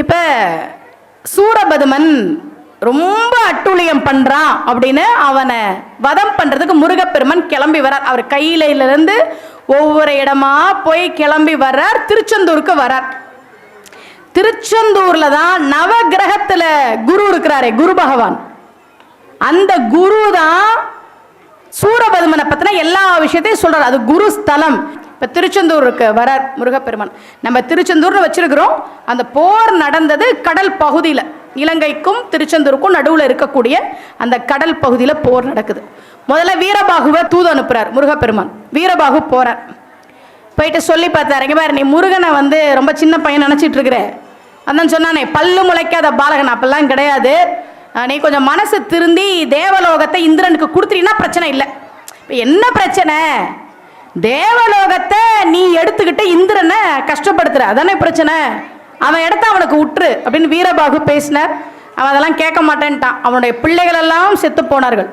இப்போ சூரபதுமன் ரொம்ப அட்டூழியம் பண்ணுறான் அப்படின்னு அவனை வதம் பண்ணுறதுக்கு முருகப்பெருமன் கிளம்பி வரார் அவர் கையிலிருந்து ஒவ்வொரு இடமா போய் கிளம்பி வர்றார். திருச்செந்தூருக்கு வரார் திருச்செந்தூர்ல தான் நவகிரகத்துல குரு இருக்கிறாரே குரு பகவான். அந்த குரு தான் சூரபதுமனை பற்றின எல்லா விஷயத்தையும் சொல்கிறார் அது குரு ஸ்தலம். இப்போ திருச்செந்தூருக்கு வரார் முருகப்பெருமான். நம்ம திருச்செந்தூர்னு வச்சிருக்கிறோம். அந்த போர் நடந்தது கடல் பகுதியில். இலங்கைக்கும் திருச்செந்தூருக்கும் நடுவில் இருக்கக்கூடிய அந்த கடல் பகுதியில் போர் நடக்குது. முதல்ல வீரபாகுவை தூது அனுப்புறார் முருகப்பெருமான். வீரபாகு போகிறார் போயிட்டு சொல்லி பார்த்தாரு. இங்க பாரு நீ முருகனை வந்து ரொம்ப சின்ன பையன் நினச்சிட்டு இருக்கிற. அதான் சொன்னானே பல்லு முளைக்காத பாலகன் அப்பெல்லாம் கிடையாது. நீ கொஞ்சம் மனசு திருந்தி தேவலோகத்தை இந்திரனுக்கு கொடுத்துட்டீங்கன்னா பிரச்சனை இல்லை. இப்போ என்ன பிரச்சனை? தேவலோகத்தை நீ எடுத்துக்கிட்டு இந்திரனை கஷ்டப்படுத்துற. அதானே பிரச்சனை? அவன் இடத்த அவனுக்கு உற்று அப்படின்னு வீரபாகு பேசினார். அவன் அதெல்லாம் கேட்க மாட்டேன்ட்டான். அவனுடைய பிள்ளைகள் எல்லாம் செத்து போனார்கள்.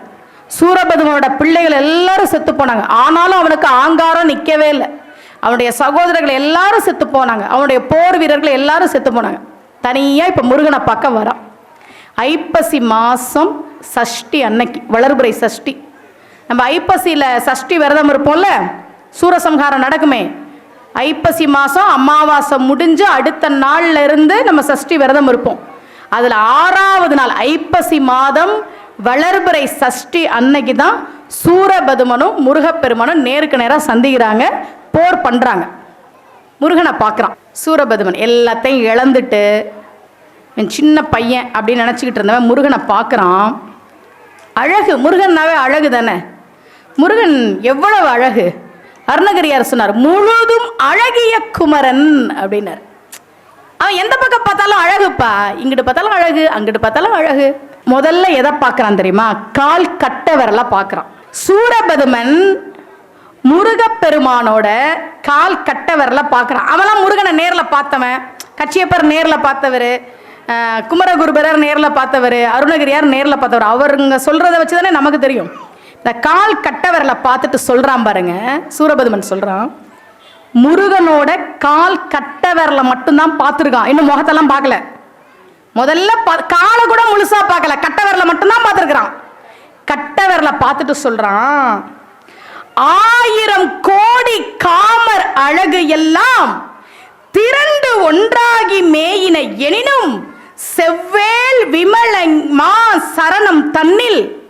சூரபதுமனோட பிள்ளைகள் எல்லாரும் செத்து போனாங்க. ஆனாலும் அவனுக்கு ஆங்காரம் நிற்கவே இல்லை. அவனுடைய சகோதரர்கள் எல்லாரும் செத்து போனாங்க. அவனுடைய போர் வீரர்கள் எல்லாரும் செத்து போனாங்க. தனியாக இப்போ முருகனை பக்கம் வரான். ஐப்பசி மாதம் சஷ்டி அன்னைக்கு வளர்புரை சஷ்டி. நம்ம ஐப்பசியில் சஷ்டி விரதம் இருப்போம்ல? சூரசம்ஹாரம் நடக்குமே. ஐப்பசி மாதம் அமாவாசை முடிஞ்சு அடுத்த நாள்ல இருந்து நம்ம சஷ்டி விரதம் இருப்போம். அதில் ஆறாவது நாள் ஐப்பசி மாதம் வளர்பிறை சஷ்டி அன்னைக்கு தான் சூரபதுமனும் முருகப்பெருமனும் நேருக்கு நேராக சந்திக்கிறாங்க போர் பண்ணுறாங்க முருகனை பார்க்குறான். சூரபதுமன் எல்லாத்தையும் இழந்துட்டு என் சின்ன பையன் அப்படின்னு நினச்சிக்கிட்டு இருந்தவன் முருகனை பார்க்குறான். அழகு முருகன்னாவே அழகு தானே முருகன் எவ்வளவு அழகு? அருணகிரியார் சொன்னார் முழுதும் அழகிய குமரன் அப்படின்னார். அவன் எந்த பக்கம் பார்த்தாலும் அழகுப்பா. இங்கிட்டு பார்த்தாலும் அழகு அங்கிட்டு பார்த்தாலும் அழகு. முதல்ல எதை பார்க்குறான் தெரியுமா? கால் கட்ட விரல பார்க்குறான். சூரபதுமன் முருகப்பெருமானோட கால் கட்ட விரல பார்க்குறான். அவன்லாம் முருகனை நேரில் பார்த்தவன். கச்சியப்பர் நேரில் பார்த்தவர். குமரகுருபரர் நேரில் பார்த்தவர். அருணகிரியார் நேரில் பார்த்தவர். அவருங்க சொல்கிறத வச்சு தானே நமக்கு தெரியும். இந்த கால் கட்டவரில் பார்த்துட்டு சொல்கிறான் பாருங்க. சூரபதுமன் சொல்கிறான் முருகனோட கால் கட்டவரில் மட்டும்தான் பார்த்துருக்கான். இன்னும் முகத்தெல்லாம் பார்க்கல. முதல்ல பா- காலை கூட முழுசாக பார்க்கல. கட்டவரில் மட்டும்தான் பார்த்துருக்குறான். கட்டவரில் பார்த்துட்டு சொல்கிறான் ஆயிரம் கோடி காமர் அழகு எல்லாம் திரண்டு ஒன்றாகி மேயின எனினும் செவ்வேல் விமல மா சரணம் தன்னில்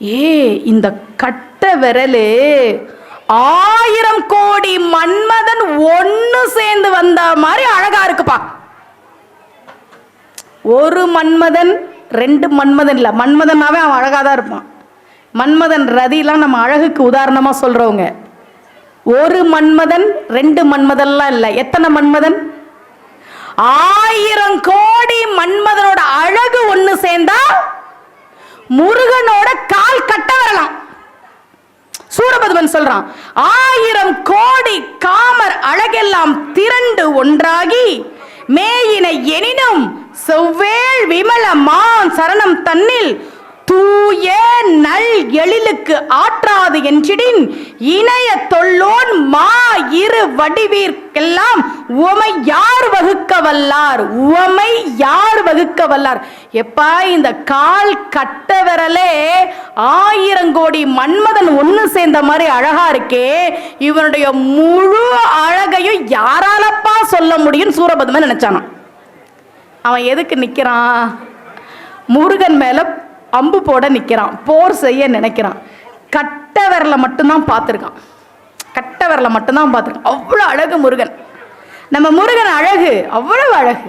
ஏ இந்த கட்ட விரலு ஆயிரம் கோடி மன்மதன் ஒன்னு சேர்ந்து வந்த மாதிரி அழகா இருக்குப்பா. ஒரு மன்மதன் ரெண்டு மன்மதன் இல்லை மன்மதனாவே அவன் அழகாக தான் இருப்பான். மன்மதன் ரதிலாம் நம்ம அழகுக்கு உதாரணமாக சொல்கிறவங்க ஒரு மன்மதன் ரெண்டு மன்மதன்லாம் இல்லை. எத்தனை மன்மதன்? ஆயிரம் கோடி மன்மதனோட அழகு ஒன்று சேர்ந்தா முருகனோட கால் கட்ட வரலாம் சூரபதுமன் சொல்றான் ஆயிரம் கோடி காமர் அழகெல்லாம் திரண்டு ஒன்றாகி மேயின எனினும் செவ்வேள் விமல மான் சரணம் தன்னில் தூய நல் எழிலுக்கு ஆற்றாது என்றிடின் இணைய தொல்லோன் மா இரு வடிவீர்க்கெல்லாம் உமை யார் வகுக்க வல்லார் உமை யார் வகுக்க வல்லார் எப்பா இந்த கால் கட்ட விரலே ஆயிரம் கோடி மன்மதன் ஒன்று சேர்ந்த மாதிரி அழகா இருக்கே. இவனுடைய முழு அழகையும் யாராலப்பா சொல்ல முடியும் சூரபத்மன் நினைச்சானாம். அவன் எதுக்கு நிற்கிறான் முருகன் மேலே அம்பு போட நிற்கிறான் போர் செய்ய நினைக்கிறான். கட்ட விரலை மட்டும்தான் பார்த்துருக்கான். கட்ட விரலை மட்டும்தான் பார்த்துருக்கான். அவ்வளோ அழகு முருகன். நம்ம முருகன் அழகு அவ்வளவு அழகு.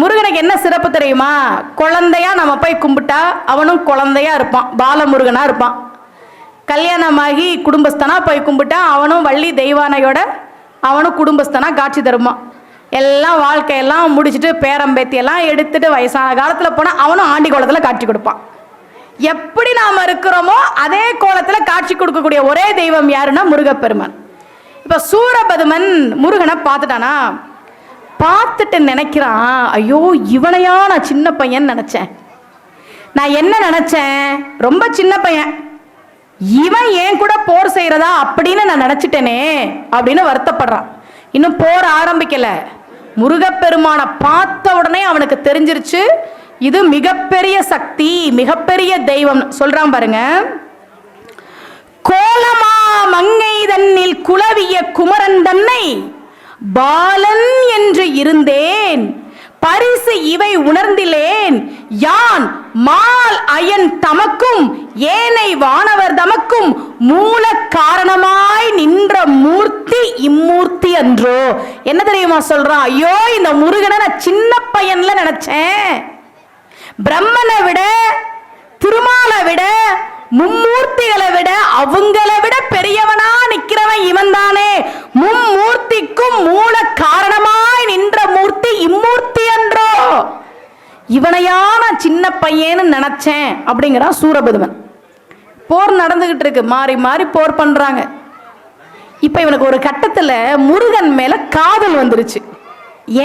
முருகனுக்கு என்ன சிறப்பு தெரியுமா? குழந்தையா நம்ம போய் கும்பிட்டா அவனும் குழந்தையா இருப்பான் பாலமுருகனா இருப்பான். கல்யாணமாகி குடும்பஸ்தனா போய் கும்பிட்டா அவனும் வள்ளி தெய்வானையோட அவனும் குடும்பஸ்தனா காட்சி தருமான் எல்லாம் வாழ்க்கையெல்லாம் முடிச்சுட்டு பேரம்பேத்தியெல்லாம் எடுத்துட்டு வயசான காலத்தில் போனால் அவனும் ஆண்டி கோலத்தில் காட்சி கொடுப்பான். எப்படி நாம் இருக்கிறோமோ அதே கோலத்தில் காட்சி கொடுக்கக்கூடிய ஒரே தெய்வம் யாருன்னா முருகப்பெருமான். இப்போ சூரபதுமன் முருகனை பார்த்துட்டானா? பார்த்துட்டு நினைக்கிறான் ஐயோ இவனையா நான் சின்ன பையன் நினச்சேன். நான் என்ன நினச்சேன்? ரொம்ப சின்ன பையன். இவன் ஏன் கூட போர் செய்கிறதா அப்படின்னு நான் நினச்சிட்டேனே அப்படின்னு வருத்தப்படுறான். இன்னும் போர் ஆரம்பிக்கலை. முருகப்பெருமானை பார்த்த உடனே அவனுக்கு தெரிஞ்சிருச்சு இது மிகப்பெரிய சக்தி மிகப்பெரிய தெய்வம். சொல்றான் பாருங்க. கோலமா மங்கை தன்னில் குலவிய குமரன் தன்னை பாலன் என்று இருந்தேன் பரிசு இவை உணர்ந்திலேன் யான் மால் அயன் தமக்கும் ஏனை வானவர் தமக்கும் மூல காரணம் அன்றோ? என்ன தெரியுமா சொல்றான் ஐயோ இந்த முருகனை நான் சின்ன பையன்ல நினைச்சேன். பிரம்மனை விட திருமாலை விட மும்மூர்த்திகளை விட அவங்கள விட பெரியவனா நிக்கிறவன் இவன் தானே மும்மூர்த்திக்கும் மூல காரணமாய் நின்ற மூர்த்தி இம்மூர்த்தி என்றோ இவனையா நான் சின்ன பையன்னு நினைச்சேன் அப்படிங்கிறான் சூரபதுமன் போர் நடந்துகிட்டு இருக்கு. மாறி மாறி போர் பண்றாங்க. இப்போ இவனுக்கு ஒரு கட்டத்தில் முருகன் மேலே காதல் வந்துருச்சு.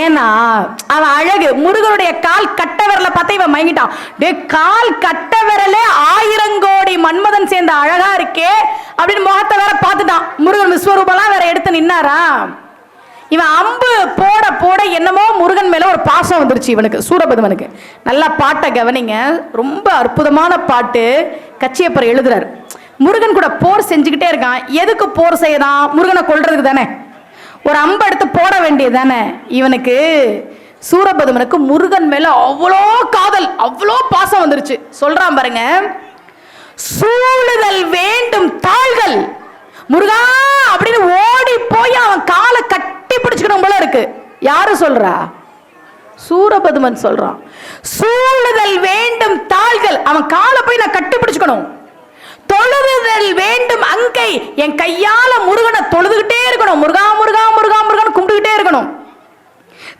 ஏன்னா அவன் அழகு முருகனுடைய கால் கட்ட விரல பார்த்து இவன் மயங்கிட்டான். டே கால் கட்ட விரலே ஆயிரங்கோடி மன்மதன் சேர்ந்த அழகா இருக்கே அப்படின்னு முகத்தை வேற பார்த்துட்டான். முருகன் விஸ்வரூபம்லாம் வேற எடுத்து நின்னாரா? இவன் அம்பு போட போட என்னமோ முருகன் மேல ஒரு பாசம் வந்துருச்சு இவனுக்கு சூரபதுமனுக்கு. நல்லா பாட்டை கவனிங்க. ரொம்ப அற்புதமான பாட்டு. கச்சியப்பர் எழுதுறாரு. முருகன் கூட போர் செஞ்சுக்கிட்டே இருக்கான். எதுக்கு போர் செய்யறான்? முருகனை கொள்றதுக்கு தானே. ஒரு அம்பை எடுத்து போட வேண்டியது தானே. இவனுக்கு சூரபதுமனுக்கு முருகன் மேல அவ்வளோ காதல் அவ்வளோ பாசம் வந்துருச்சு. சொல்றான் பாருங்க. சூழுதல் வேண்டும் தாள்கள். முருகா அப்படின்னு ஓடி போய் அவன் காலை கட்டி பிடிச்சுக்கணும் போல இருக்கு. யாரு சொல்றா? சூரபதுமன் சொல்றான். சூழுதல் வேண்டும் தாள்கள். அவன் காலை போய் நான் கட்டி பிடிச்சுக்கணும். தொழுதுதல் வேண்டும் அங்கை. என் கையால முருகனை தொழுதுகிட்டே இருக்கணும். முருகா முருகா முருகா முருகன் கும்பிட்டுக்கிட்டே இருக்கணும்.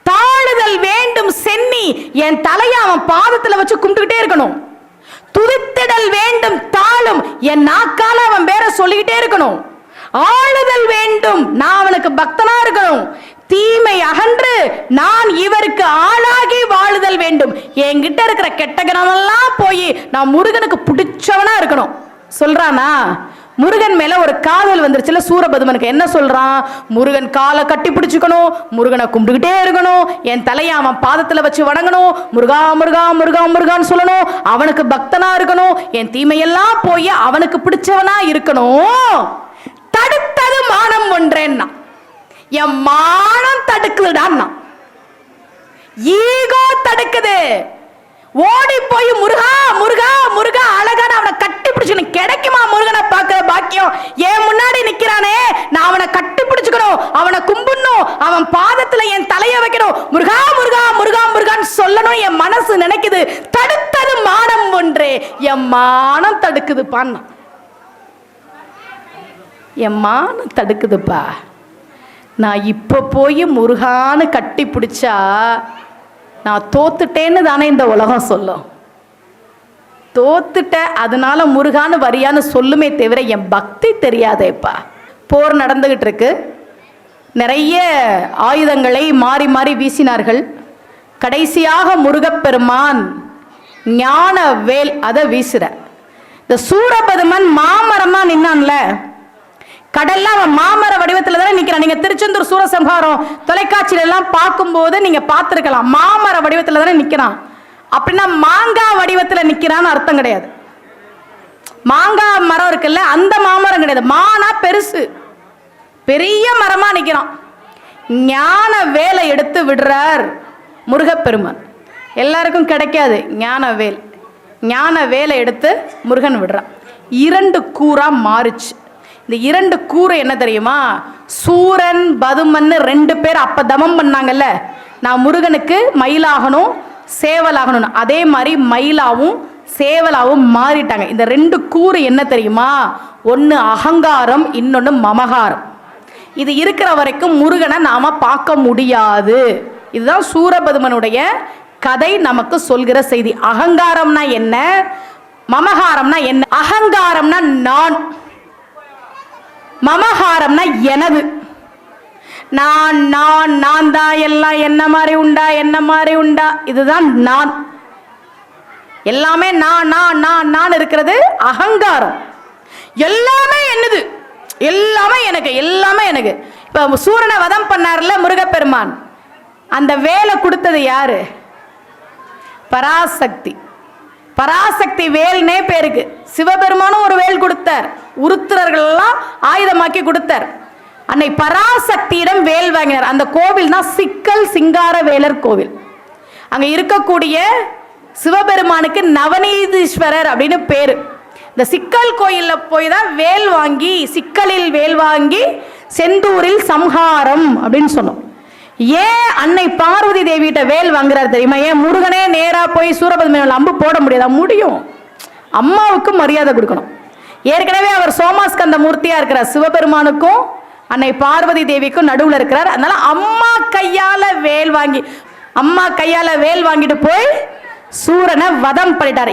தாழுதல் வேண்டும் சென்னி. என் தலையை அவன் பாதத்துல வச்சு கும்பிட்டுக்கிட்டே இருக்கணும். துதித்திடல் வேண்டும் தாளும். என் நாக்கால அவன் பேர சொல்லிக்கிட்டே இருக்கணும். ஆளுதல் வேண்டும். நான் அவனுக்கு பக்தனா இருக்கணும். தீமை அகன்று நான் இவருக்கு ஆளாகி வாழுதல் வேண்டும். என்கிட்ட இருக்கிற கெட்ட கிரமெல்லாம் போய் நான் முருகனுக்கு பிடிச்சவனா இருக்கணும். சொல்றானா? முருகன் மேல ஒரு காதல் வந்துருச்சுல சூரபதுமனுக்கு. என்ன சொல்றான்? முருகன் காலை கட்டி பிடிச்சுக்கணும் முருகனை கும்பிட்டுக்கிட்டே இருக்கணும் என் தலையை அவன் பாதத்துல வச்சு வணங்கணும் முருகா முருகா முருகா முருகான்னு சொல்லணும் அவனுக்கு பக்தனா இருக்கணும் என் தீமையெல்லாம் போய் அவனுக்கு பிடிச்சவனா இருக்கணும். தடுத்தது மானம் ஒன்றேன்னா என் மானம் தடுக்குதுடான்னா. ஈகோ தடுக்குது. ஓடி போய் முருகா முருகா அழகான அவனை கட்டி பிடிச்சு கிடைக்குமா முருகனை பார்க்கிற என் முன்னாடி நிக்கிறானே நான் அவனை கட்டி பிடிச்சுக்கணும் அவனை கும்பிடணும் அவன் பாதத்துல என் தலைய வைக்கணும். முருகா முருகா முருகா முருகான்னு சொல்லணும் என் மனசு நினைக்குது. தடுத்தது மானம் ஒன்றே. என் மானம் தடுக்குது என் மானம் தடுக்குதுப்பா. நான் இப்போ போய் முருகான்னு கட்டி பிடிச்சா நான் தோத்துட்டேன்னு தானே இந்த உலகம் சொல்லும். தோத்துட்ட அதனால முருகான்னு வரியான்னு சொல்லுமே தவிர என் பக்தி தெரியாதேப்பா. போர் நடந்துகிட்டு இருக்கு நிறைய ஆயுதங்களை மாறி மாறி வீசினார்கள். கடைசியாக முருகப்பெருமான் ஞான வேல் அதை வீசுற. இந்த சூரபதுமன் மாமரமா நின்னான்ல. கடல்ல அவன் மாமர வடிவத்துல தானே நிற்கிறான் நீங்க திருச்செந்தூர் சூரசம்ஹாரம் தொலைக்காட்சியில எல்லாம் பார்க்கும்போது நீங்க பார்த்துருக்கலாம். மாமர வடிவத்துல தானே நிக்கிறான். அப்படின்னா மாங்காய் வடிவத்தில் நிற்கிறான்னு அர்த்தம் கிடையாது. மாங்காய் மரம் இருக்குல்ல அந்த மாமரம் கிடையாது. மானா பெருசு. பெரிய மரமா நிற்கிறான் ஞான வேலை எடுத்து விடுறார் முருகப்பெருமான். எல்லாருக்கும் கிடைக்காது ஞான வேல். ஞான வேலை எடுத்து முருகன் விடுறான். இரண்டு கூறா மாறுச்சு. இந்த இரண்டு கூறு என்ன தெரியுமா? சூரன் பதுமன்னு ரெண்டு பேர் அப்ப தமம் பண்ணாங்கல்ல. நான் முருகனுக்கு மயிலாகணும் சேவலாகணும் அதே மாதிரி மயிலாவும் சேவலாவும் மாறிட்டாங்க. இந்த ரெண்டு கூறு என்ன தெரியுமா? ஒன்று அகங்காரம் இன்னொன்று மமகாரம். இது இருக்கிற வரைக்கும் முருகனை நாம் பார்க்க முடியாது. இதுதான் சூரபதுமனுடைய கதை நமக்கு சொல்கிற செய்தி. அகங்காரம்னா என்ன? மமகாரம்னா என்ன? அகங்காரம்னா நான். மமகாரம்னா எனது. நான் நான் நான் தான் எல்லாம் என்ன மாதிரி உண்டா என்ன மாதிரி உண்டா? இதுதான் நான். எல்லாமே நான் நான் நான் நான் இருக்கிறது அகங்காரம். எல்லாமே என்னது? எல்லாமே எனக்கு எல்லாமே எனக்கு. இப்போ சூரனை வதம் பண்ணார்ல முருகப்பெருமான். அந்த வேலை கொடுத்தது யாரு? பராசக்தி. பராசக்தி வேல்னே பேருக்கு. சிவபெருமானும் ஒரு வேல் கொடுத்தார். உருத்திரர்கள் எல்லாம் ஆயுதமாக்கி கொடுத்தார். அன்னை பராசக்தியிடம் வேல் வாங்கினார். அந்த கோவில் தான் சிக்கல் சிங்கார வேலர் கோவில். அங்க இருக்கக்கூடிய சிவபெருமானுக்கு நவநீதீஸ்வரர் அப்படின்னு பேரு. இந்த சிக்கல் கோயிலில் போய் தான் வேல் வாங்கி சிக்கலில் வேல் வாங்கி செந்தூரில் சம்ஹாரம் அப்படின்னு சொன்னோம். ஏன் அன்னை பார்வதி தேவிகிட்ட வேல் வாங்குறாரு தெரியுமா? ஏன் முருகனே நேராக போய் சூரபத்மனில் அம்பு போட முடியாதா? முடியும். அம்மாவுக்கு மரியாதை கொடுக்கணும். ஏற்கனவே அவர் சோமாஸ்கந்த மூர்த்தியாக இருக்கிறார். சிவபெருமானுக்கும் அன்னை பார்வதி தேவிக்கும் நடுவில் இருக்கிறார். அதனால அம்மா கையால வேல் வாங்கி அம்மா கையால வேல் வாங்கிட்டு போய் சூரனை வதம் பண்ணிட்டார்.